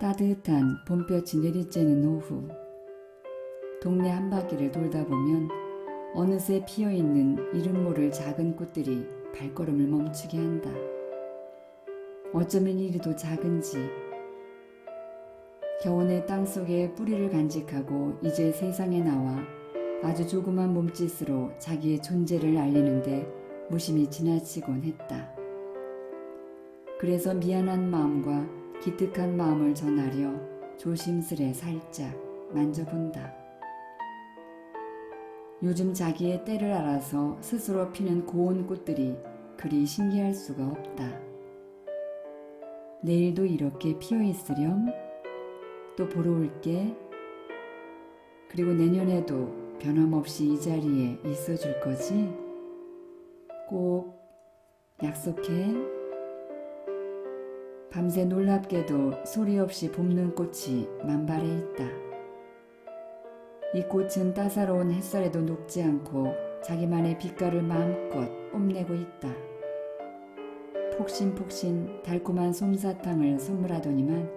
따뜻한 봄볕이 내리쬐는 오후 동네 한 바퀴를 돌다 보면 어느새 피어있는 이름 모를 작은 꽃들이 발걸음을 멈추게 한다. 어쩌면 이리도 작은지 겨우내 땅속에 뿌리를 간직하고 이제 세상에 나와 아주 조그만 몸짓으로 자기의 존재를 알리는데 무심히 지나치곤 했다. 그래서 미안한 마음과 기특한 마음을 전하려 조심스레 살짝 만져본다. 요즘 자기의 때를 알아서 스스로 피는 고운 꽃들이 그리 신기할 수가 없다. 내일도 이렇게 피어 있으렴? 또 보러 올게. 그리고 내년에도 변함없이 이 자리에 있어 줄 거지? 꼭 약속해. 밤새 놀랍게도 소리 없이 볶는 꽃이 만발해 있다. 이 꽃은 따사로운 햇살에도 녹지 않고 자기만의 빛깔을 마음껏 뽐내고 있다. 폭신폭신 달콤한 솜사탕을 선물하더니만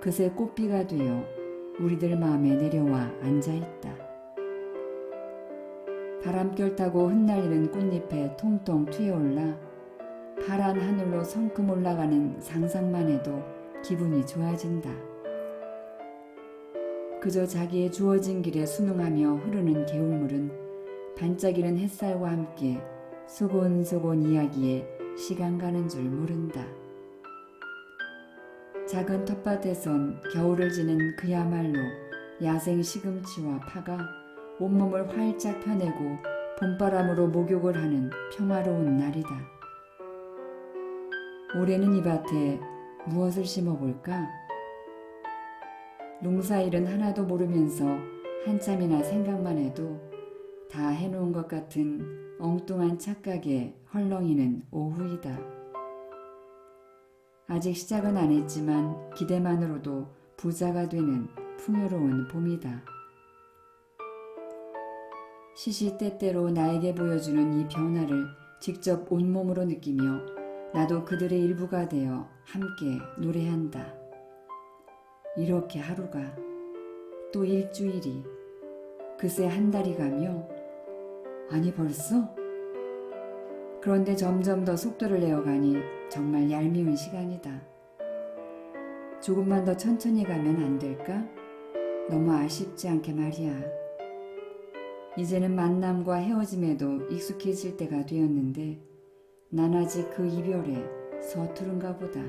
그새 꽃비가 되어 우리들 마음에 내려와 앉아 있다. 바람결 타고 흩날리는 꽃잎에 통통 튀어올라 파란 하늘로 성큼 올라가는 상상만 해도 기분이 좋아진다. 그저 자기의 주어진 길에 순응하며 흐르는 개울물은 반짝이는 햇살과 함께 소곤소곤 이야기에 시간 가는 줄 모른다. 작은 텃밭에선 겨울을 지는 그야말로 야생 시금치와 파가 온몸을 활짝 펴내고 봄바람으로 목욕을 하는 평화로운 날이다. 올해는 이 밭에 무엇을 심어볼까? 농사일은 하나도 모르면서 한참이나 생각만 해도 다 해놓은 것 같은 엉뚱한 착각에 헐렁이는 오후이다. 아직 시작은 안 했지만 기대만으로도 부자가 되는 풍요로운 봄이다. 시시때때로 나에게 보여주는 이 변화를 직접 온몸으로 느끼며 나도 그들의 일부가 되어 함께 노래한다. 이렇게 하루가 또 일주일이 그새 한 달이 가며 아니 벌써? 그런데 점점 더 속도를 내어가니 정말 얄미운 시간이다. 조금만 더 천천히 가면 안 될까? 너무 아쉽지 않게 말이야. 이제는 만남과 헤어짐에도 익숙해질 때가 되었는데 난 아직 그 이별에 서투른가 보다.